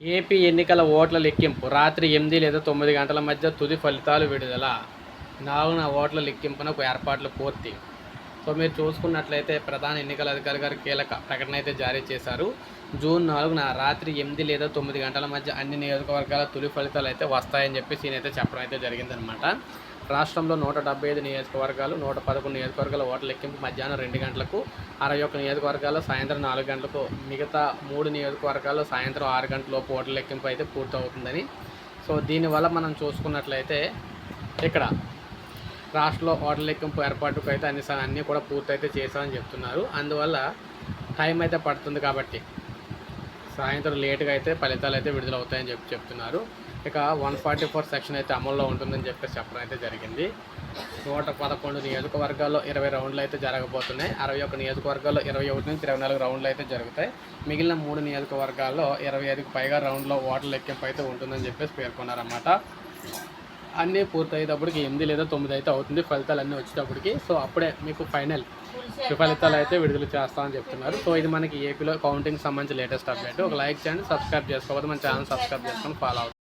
AP ఎన్నికల ఓట్ల లెక్కింపు. రాత్రి ఎనిమిది లేదా తొమ్మిది గంటల మధ్య తుది ఫలితాలు విడుదల. నాలుగున ఓట్ల లెక్కింపునకు ఏర్పాట్లు పూర్తి. సో మీరు చూసుకున్నట్లయితే ప్రధాన ఎన్నికల అధికారి గారు కీలక ప్రకటన అయితే జారీ చేశారు. జూన్ నాలుగున రాత్రి ఎనిమిది లేదా తొమ్మిది గంటల మధ్య అన్ని నియోజకవర్గాల తొలి ఫలితాలు అయితే వస్తాయని చెప్పేసి ఈయన అయితే చెప్పడం అయితే జరిగిందనమాట రాష్ట్రంలో నూట డెబ్బై ఐదు నియోజకవర్గాలు నూట పదకొండు నియోజకవర్గాల ఓట్ల లెక్కింపు మధ్యాహ్నం రెండు గంటలకు అరవై ఒక్క నియోజకవర్గాలు సాయంత్రం నాలుగు గంటలకు మిగతా మూడు నియోజకవర్గాలు సాయంత్రం ఆరు గంటలలోపు ఓట్ల లెక్కింపు అయితే పూర్తవుతుందని. సో దీనివల్ల మనం చూసుకున్నట్లయితే ఇక్కడ రాష్ట్రంలో ఓట్ల లెక్కింపు ఏర్పాటుకు అయితే అన్ని అన్నీ కూడా పూర్తయితే చేశామని చెప్తున్నారు. అందువల్ల టైం అయితే పడుతుంది కాబట్టి సాయంత్రం లేట్గా అయితే ఫలితాలు అయితే విడుదలవుతాయని చెప్పి చెప్తున్నారు. ఇక వన్ ఫార్టీ ఫోర్ సెక్షన్ అయితే అమల్లో ఉంటుందని చెప్పేసి చెప్పడం అయితే జరిగింది. నూట పదకొండు నియోజకవర్గాల్లో ఇరవై రౌండ్లు అయితే జరగబోతున్నాయి. అరవై ఒక నియోజకవర్గాల్లో ఇరవై ఒకటి నుంచి ఇరవై నాలుగు రౌండ్లు అయితే జరుగుతాయి. మిగిలిన మూడు నియోజకవర్గాల్లో ఇరవై ఐదుకు పైగా రౌండ్లో ఓటర్ లెక్కింపు అయితే ఉంటుందని చెప్పేసి పేర్కొన్నారన్నమాట. అన్నీ పూర్తయ్యేటప్పటికి ఎనిమిది లేదా తొమ్మిది అయితే అవుతుంది. ఫలితాలు అన్నీ వచ్చేటప్పటికి. సో అప్పుడే మీకు ఫైనల్ ఫలితాలు అయితే విడుదల చేస్తామని చెప్తున్నారు. సో ఇది మనకి ఏపీలో కౌంటింగ్ సంబంధించి లేటెస్ట్ అప్డేట్. ఒక లైక్ చేయండి సబ్స్క్రైబ్ చేసుకోకపోతే మన ఛానల్ సబ్స్క్రైబ్ చేసుకొని ఫాలో అవుతుంది